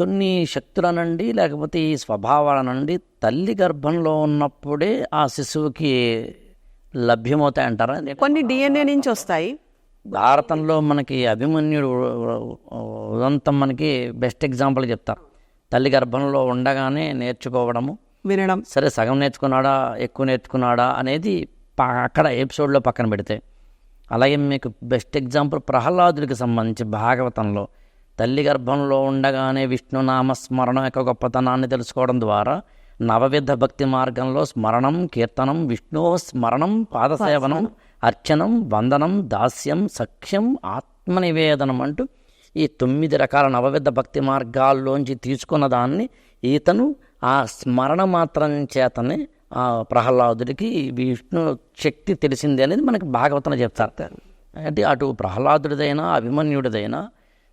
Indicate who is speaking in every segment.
Speaker 1: కొన్ని శక్తులనండి లేకపోతే ఈ స్వభావాలనండి తల్లి గర్భంలో ఉన్నప్పుడే ఆ శిశువుకి లభ్యమవుతాయి అంటారా
Speaker 2: కొన్ని డిఎన్ఏ నుంచి వస్తాయి.
Speaker 1: భారతంలో మనకి అభిమన్యుడు ఉదంతం మనకి బెస్ట్ ఎగ్జాంపుల్ చెప్తారు. తల్లి గర్భంలో ఉండగానే నేర్చుకోవడము.
Speaker 2: వినడం.
Speaker 1: సరే సగం నేర్చుకున్నాడా ఎక్కువ నేర్చుకున్నాడా అనేది అక్కడ ఎపిసోడ్లో పక్కన పెడితే. అలాగే మీకు బెస్ట్ ఎగ్జాంపుల్ ప్రహ్లాదుడికి సంబంధించి భాగవతంలో. తల్లి గర్భంలో ఉండగానే విష్ణునామ స్మరణం యొక్క గొప్పతనాన్ని తెలుసుకోవడం ద్వారా నవవిధ భక్తి మార్గంలో స్మరణం కీర్తనం విష్ణు స్మరణం పాదసేవనం. అర్చనం వందనం దాస్యం సఖ్యం ఆత్మనివేదనం అంటూ ఈ తొమ్మిది రకాల నవవిధ భక్తి మార్గాల్లోంచి తీసుకున్న దాన్ని ఈతను ఆ స్మరణ మాత్రం చేతనే ఆ ప్రహ్లాదుడికి విష్ణు శక్తి తెలిసింది అనేది మనకి భాగవతంలో చెప్తారు. అంటే అటు ప్రహ్లాదుడిదైనా అభిమన్యుడిదైనా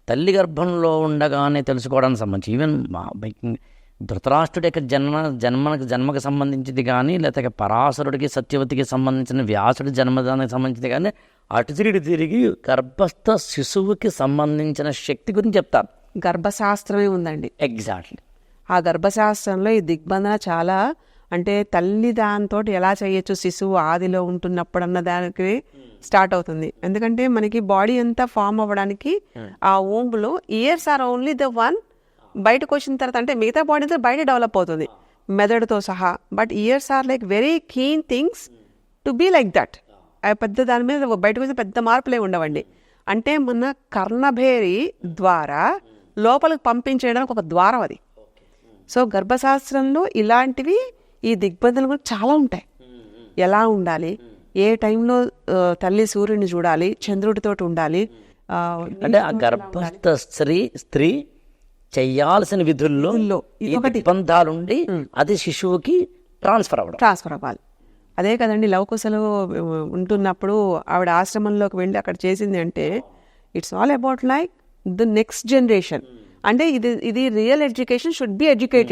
Speaker 1: తల్లి గర్భంలో ఉండగానే తెలుసుకోవడానికి సంబంధించి ఈవెన్ ధృతరాష్ట్రుడి యొక్క జన్మ జన్మకు జన్మకు సంబంధించింది కానీ లేకపోతే పరాశరుడికి సత్యవతికి సంబంధించిన వ్యాసుడి జన్మదానికి సంబంధించింది కానీ అటు తిరిగి తిరిగి గర్భస్థ శిశువుకి సంబంధించిన శక్తి గురించి చెప్తారు
Speaker 2: గర్భశాస్త్రమే ఉందండి.
Speaker 1: ఎగ్జాక్ట్లీ
Speaker 2: ఆ గర్భశాస్త్రంలో ఈ దిగ్బంధన చాలా అంటే తల్లి దాంతో ఎలా చేయొచ్చు? శిశువు ఆదిలో ఉంటున్నప్పుడు అన్న దానికి స్టార్ట్ అవుతుంది. ఎందుకంటే మనకి బాడీ అంతా ఫామ్ అవ్వడానికి ఆ. ఓంబులో years are only the one బయటకు వచ్చిన తర్వాత అంటే మిగతా బాడీ అంతా బయట డెవలప్ అవుతుంది. మెదడుతో సహా. But years are like very keen things to be like that. పెద్ద దాని మీద బయటకు వచ్చి పెద్ద మార్పులే ఉండవండి. అంటే మన కర్ణభేరి ద్వారా లోపలికి పంపించేయడానికి ఒక ద్వారం అది. సో గర్భశాస్త్రంలో ఇలాంటివి ఈ దిగ్బంధనలు కూడా చాలా ఉంటాయి. ఎలా ఉండాలి? ఏ టైంలో తల్లి సూర్యుని చూడాలి? చంద్రుడితో ఉండాలి?
Speaker 1: అంటే ఆ గర్భస్థ స్త్రీ స్త్రీ చెయ్యాల్సిన విధుల్లో దిగ్బంధాలుండి అది శిశువుకి ట్రాన్స్ఫర్ అవ్వడం.
Speaker 2: ట్రాన్స్ఫర్ అవ్వాలి. అదే కదండి లవకుశలు ఉంటున్నప్పుడు ఆవిడ ఆశ్రమంలోకి వెళ్ళి అక్కడ చేసింది అంటే it's all about like the next generation అంటే ఇది ఇది real education should be educated